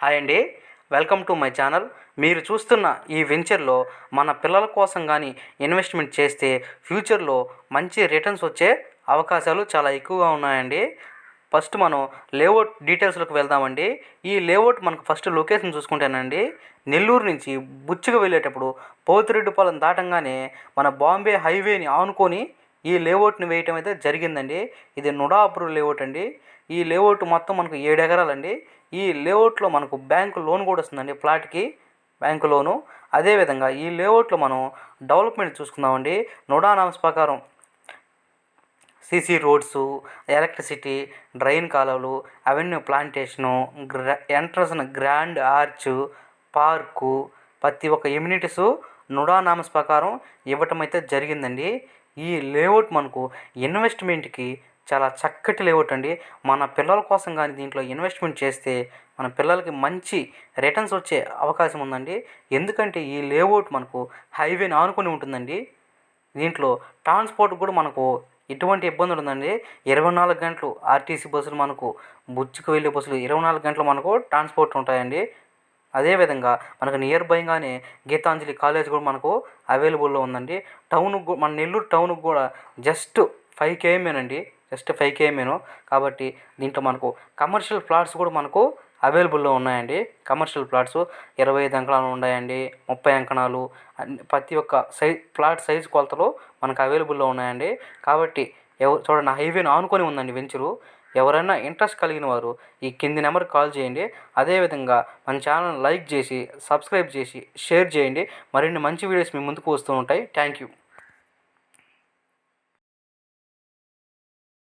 Hi అండి. Welcome to my channel. మీరు చూస్తున్న ఈ వెంచర్లో మన పిల్లల కోసం కానీ ఇన్వెస్ట్మెంట్ చేస్తే ఫ్యూచర్లో మంచి రిటర్న్స్ వచ్చే అవకాశాలు చాలా ఎక్కువగా ఉన్నాయండి. ఫస్ట్ మనం లేఅవుట్ డీటెయిల్స్లోకి వెళ్దామండి. ఈ లేఅవుట్ మనకు ఫస్ట్ లొకేషన్ చూసుకుంటేనండి. నెల్లూరు నుంచి బుచ్చిగా వెళ్ళేటప్పుడు పోతిరెడ్డిపాలెం దాటంగానే మన బాంబే హైవేని ఆనుకొని ఈ లేఅవుట్ని వేయటం అయితే జరిగిందండి. ఇది నుడాపురు లేఅవుట్ అండి. ఈ లేఅవుట్ మొత్తం మనకు ఏడు ఎకరాలండి. ఈ లేఅవుట్లో మనకు బ్యాంకు లోన్ కూడా వస్తుందండి ప్లాట్కి బ్యాంకు లోను. అదేవిధంగా ఈ లేఅవుట్లో మనం డెవలప్మెంట్ చూసుకుందామండి. నుడా నామ్స్ ప్రకారం సీసీ రోడ్సు ఎలక్ట్రిసిటీ డ్రైన్ కాలువలు అవెన్యూ ప్లాంటేషను గ్రా ఎంట్రన్స్ గ్రాండ్ ఆర్చ్ పార్కు ప్రతి ఒక్క ఎమ్యూనిటీసు నుడా నామ్స్ ప్రకారం ఇవ్వటం అయితే జరిగిందండి. ఈ లేఅవుట్ మనకు ఇన్వెస్ట్మెంట్కి చాలా చక్కటి లేఅవుట్ అండి. మన పిల్లల కోసం కానీ దీంట్లో ఇన్వెస్ట్మెంట్ చేస్తే మన పిల్లలకి మంచి రిటర్న్స్ వచ్చే అవకాశం ఉందండి. ఎందుకంటే ఈ లేఅవుట్ మనకు హైవేని ఆనుకొని ఉంటుందండి. దీంట్లో ట్రాన్స్పోర్ట్ కూడా మనకు ఎటువంటి ఇబ్బంది ఉందండి ఇరవై నాలుగు గంటలు ఆర్టీసీ బస్సులు మనకు బుచ్చుకు వెళ్ళే బస్సులు ఇరవై నాలుగు గంటలు మనకు ట్రాన్స్పోర్ట్ ఉంటాయండి. అదేవిధంగా మనకు నియర్ బైగానే గీతాంజలి కాలేజ్ కూడా మనకు అవైలబుల్లో ఉందండి. టౌన్ మన నెల్లూరు టౌన్కి కూడా జస్ట్ ఫైవ్ కేఎంఏనండి జస్ట్ ఫైవ్ కేఎంఏను కాబట్టి దీంట్లో మనకు కమర్షియల్ ప్లాట్స్ కూడా మనకు అవైలబుల్లో ఉన్నాయండి. కమర్షియల్ ప్లాట్స్ ఇరవై ఐదు అంకణాలు ఉన్నాయండి. ముప్పై అంకణాలు. ప్రతి ఒక్క సైజ్ ప్లాట్ సైజ్ కొలతలు మనకు అవైలబుల్లో ఉన్నాయండి. కాబట్టి ఎవ చూడండి హైవేను ఆనుకొని ఉందండి వెంచరు ఎవరైనా ఇంట్రెస్ట్ కలిగిన వారు ఈ కింది నెంబర్కి కాల్ చేయండి. అదేవిధంగా మన ఛానల్ లైక్ చేసి సబ్స్క్రైబ్ చేసి షేర్ చేయండి. మరిన్ని మంచి వీడియోస్ మీ ముందుకు వస్తూ ఉంటాయి. Thank you